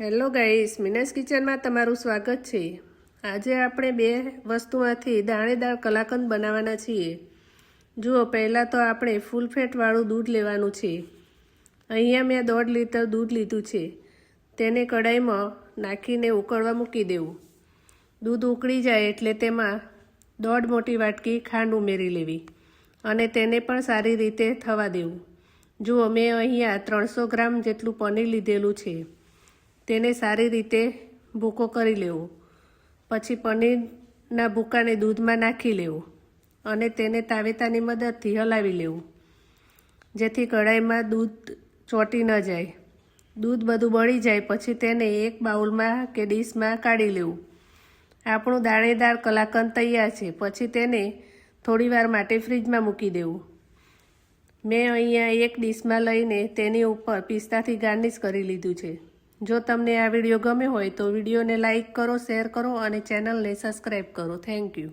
Hello guys મિનાસ કિચનમાં તમારું સ્વાગત છે. આજે આપણે બે વસ્તુમાંથી દાણેદાર કલાકંદ બનાવવાના છીએ. જુઓ, પહેલાં તો આપણે ફૂલ ફેટવાળું દૂધ લેવાનું છે. અહીંયા મેં દોઢ લીટર દૂધ લીધું છે. તેને કઢાઈમાં નાખીને ઉકળવા મૂકી દેવું. દૂધ ઉકળી જાય એટલે તેમાં દોઢ મોટી વાટકી ખાંડ ઉમેરી લેવી અને તેને પણ સારી રીતે થવા દેવું. જુઓ, મેં અહીંયા ત્રણસો ગ્રામ જેટલું પનીર લીધેલું છે. તેને સારી રીતે ભૂકો કરી લેવો. પછી પનીરના ભૂકાને દૂધમાં નાખી લેવું અને તેને તાવેતાની મદદથી હલાવી લેવું. જેથી કઢાઈમાં દૂધ ચોંટી ન જાય. દૂધ બધું બળી જાય પછી તેને એક બાઉલમાં કે ડીશમાં કાઢી લેવું. આપણું દાણેદાર કલાકંદ તૈયાર છે. પછી તેને થોડીવાર માટે ફ્રીજમાં મૂકી દેવું. મેં અહીંયા એક ડીશમાં લઈને તેની ઉપર પિસ્તાથી ગાર્નિશ કરી લીધું છે. જો તમને આ વીડિયો ગમ્યો હોય તો વિડીયોને લાઇક કરો, શેર કરો અને ચેનલને સબસ્ક્રાઈબ કરો. Thank you.